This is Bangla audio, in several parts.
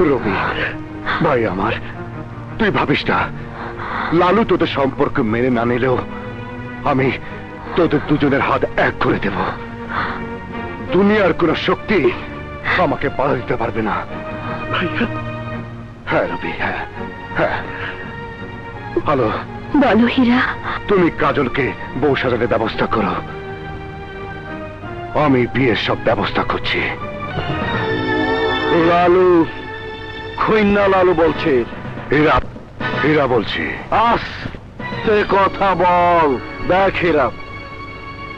রবি ভাই আমার তুই ভাবিস না লালু তোদের সম্পর্ক মেনে না নিলেও আমি তোদের দুজনের হাত এক করে দেব। দুনিয়ার কোন শক্তি আমাকে বাধা দিতে পারবে না। হ্যাঁ রবি হ্যাঁ হ্যাঁ। হ্যালো বলো হীরা। তুমি কাজলকে বউ সাজানোর ব্যবস্থা করো। আমি বিয়ের সব ব্যবস্থা করছি। লালু খৈন্না লালু বলছে। হীরা হীরা বলছি। আস্তে কথা বল। দেখ হীরা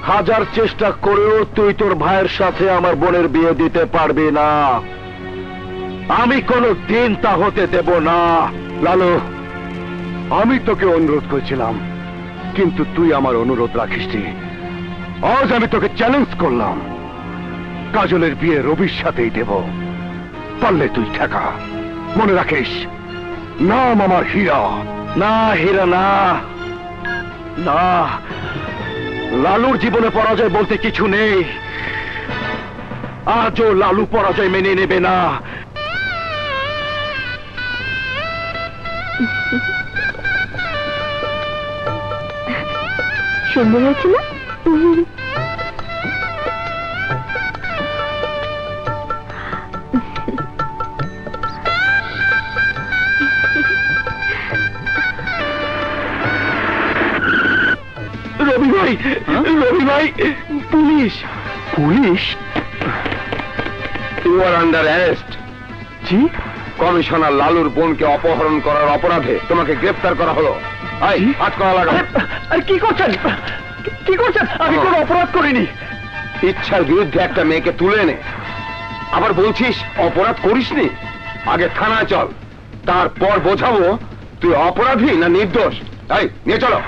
হাজার চেষ্টা করেও তুই তোর ভাইয়ের সাথে আমার বোনের বিয়ে দিতে পারবি না। আমি কোনো দিন তা হতে দেব না। লালু আমি তোকে অনুরোধ করেছিলাম কিন্তু তুই আমার অনুরোধ রাখিসনি। আজ আমি তোকে চ্যালেঞ্জ করলাম। কাজলের বিয়ে রবির সাথেই দেব। পারলে তুই ঠেকা। মনে রাখিস, নাম আমার হীরা। না হীরা, না না। লালুর জীবনে পরাজয় বলতে কিছু নেই। আজও লালু পরাজয় মেনে নেবে না। সুন্দর না? রবি ভাই police. Police? You are under arrest G? Commissioner লালুর বোনকে অপহরণ করার অপরাধে তোমাকে গ্রেফতার করা হলো। আই জি? হাত করা লাগা কি করছেন? কি করছেন? আমি কোনো অপরাধ করিনি। ইচ্ছার বিরুদ্ধে একটা মেয়েকে তুলে এনে আবার বলছিস অপরাধ করিসনি আগে থানায় চল। তারপর বোঝাবো তুই অপরাধী না নির্দোষ। এই নিয়ে চলো।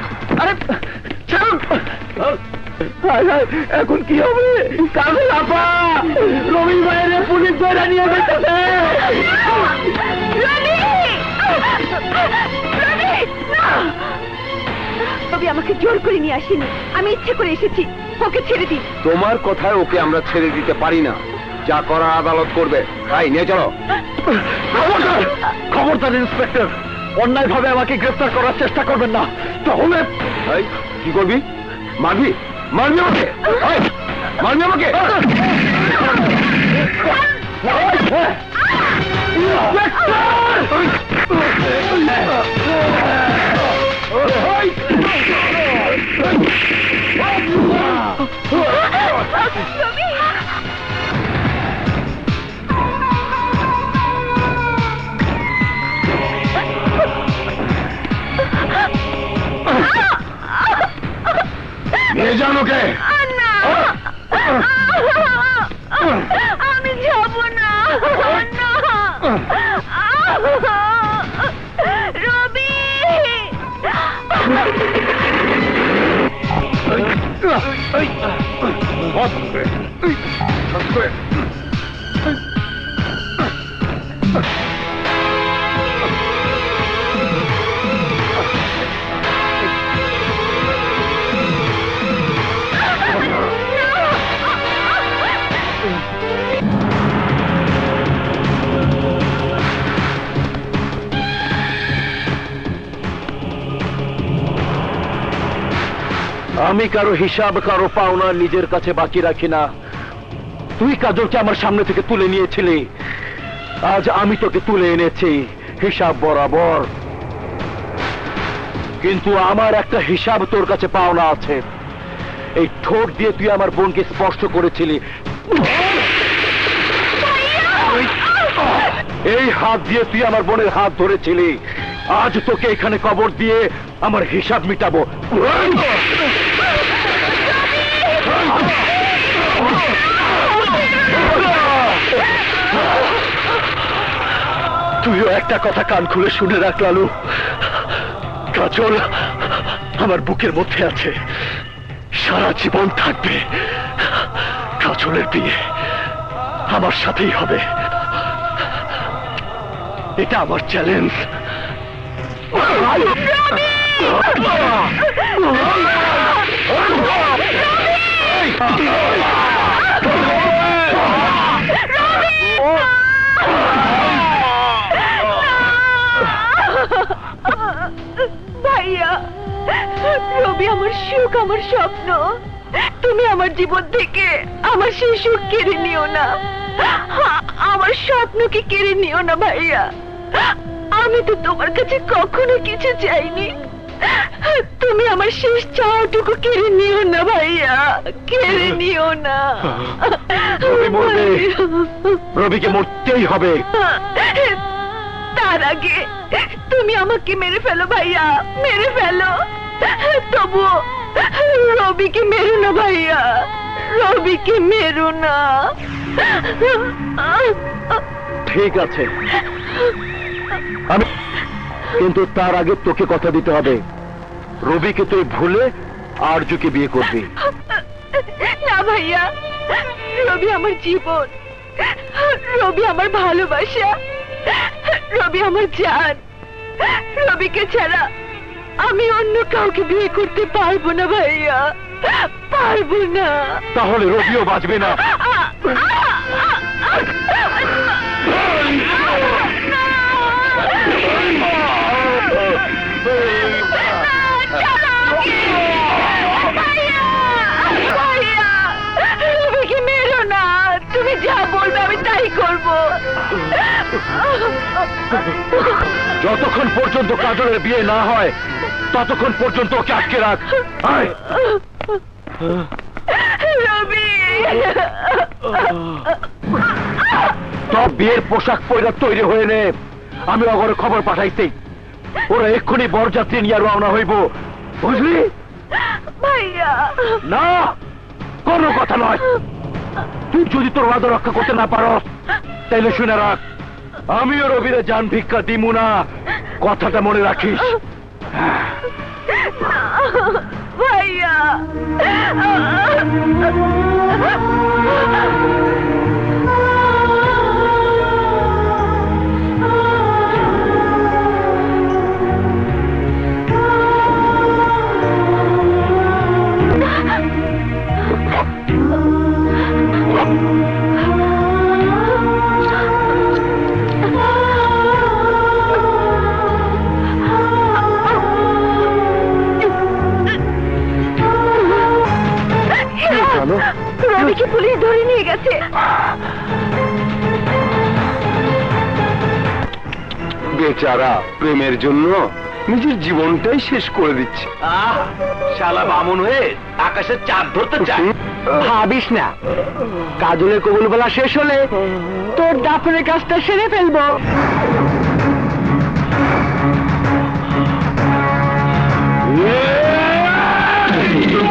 আরে হায় হায়, এখন কি হবে? আপা রবি ভাইয়ের পুলিশ ধরে নিয়ে গেছে। আমাকে জোর করে নিয়ে আসেনি। আমি ইচ্ছে করে এসেছি ওকে ছেড়ে দিন তোমার কথায় ওকে আমরা ছেড়ে দিতে পারি না। যা করা আদালত করবে। তাই নিয়ে চলো। খবরদার! খবরদার ইন্সপেক্টর। অন্যায় ভাবে আমাকে গ্রেফতার করার চেষ্টা করবেন না। তাহলে কি করবি মারবি মারবি আমাকে মারবি আমাকে Let's যান ওকে না! আমি কারও হিসাব, কারও পাওনা নিজের কাছে বাকি রাখি না। তুই কাজলকে আমার সামনে থেকে তুলে নিয়েছিলি। আজ আমি তোকে তুলে এনেছি, হিসাব বরাবর। কিন্তু আমার একটা হিসাব তোর কাছে পাওনা আছে। এই ঠোঁট দিয়ে তুই আমার বোনকে স্পর্শ করেছিলি। এই হাত দিয়ে তুই আমার বোনের হাত ধরেছিলি। আজ তোকে এখানে কবর দিয়ে আমার হিসাব মিটাবো। তুইও একটা কথা কান খুলে শুনে রাখ, লালু। কাজল, আমার বুকের মধ্যে আছে। সারা জীবন থাকবে। কাজলের বিয়ে আমার সাথেই হবে। এটা আমার চ্যালেঞ্জ রবি আমার সুখ আমার স্বপ্ন। তুমি আমার জীবন থেকে আমার সেই সুখ কেড়ে নিও না। আমার স্বপ্নকে কেড়ে নিও না ভাইয়া। আমি তো তোমার কাছে কখনো কিছু চাইনি। তুমি আমার শেষ চাওয়াটুকু কেড়ে নিও না ভাইয়া কেড়ে নিও না। রবি মরবে। রবিকে মরতেই হবে। তার আগে তুমি আমাকে মেরে ফেলো ভাইয়া মেরে ফেলো। তবু রবিকে মেরো না ভাইয়া রবিকে মেরো না। ঠিক আছে। আমি কিন্তু তার আগে তোকে কথা দিতে হবে। রবিকে তুই ভুলে আরজুকে বিয়ে করবি। না ভাইয়া রবি আমার জীবন রবি আমার ভালোবাসা রবি আমার জান। রবিকে ছাড়া আমি অন্য কাউকে বিয়ে করতে পারব না ভাইয়া। পারব না। তাহলে রবিও বাঁচবে না। তুমি যা বলবে আমি তাই করব। যতক্ষণ পর্যন্ত কাজলের বিয়ে না হয় ততক্ষণ পর্যন্ত ওকে আটকে রাখ। সব বিয়ের পোশাক পয়লা তৈরি হয়ে নে। আমি অগরে খবর পাঠাইছি ওরা এক্ষুনি বরযাত্রী নিয়ে রওনা হইব। বুঝলি? না! কোনো কথা নয়। তুই যদি তোর ওয়াদা রক্ষা করতে না পারো তাইলে শুনে রাখ। আমিও রবিরে যান ভিক্ষা দিমু না। কথাটা মনে রাখিস। ভাইয়া। চলো রবিকে পুলিশ ধরে নিয়ে গেছে। বেচারা প্রেমের জন্য নিজের জীবনটাই শেষ করে দিচ্ছে। শালা বামন হয়ে আকাশের চাঁদ ধরতে চায়। ভাবিস না কাজলের কবুল বলা শেষ হলে তোর দাফনের কাজটা সেরে ফেলব। Yeah!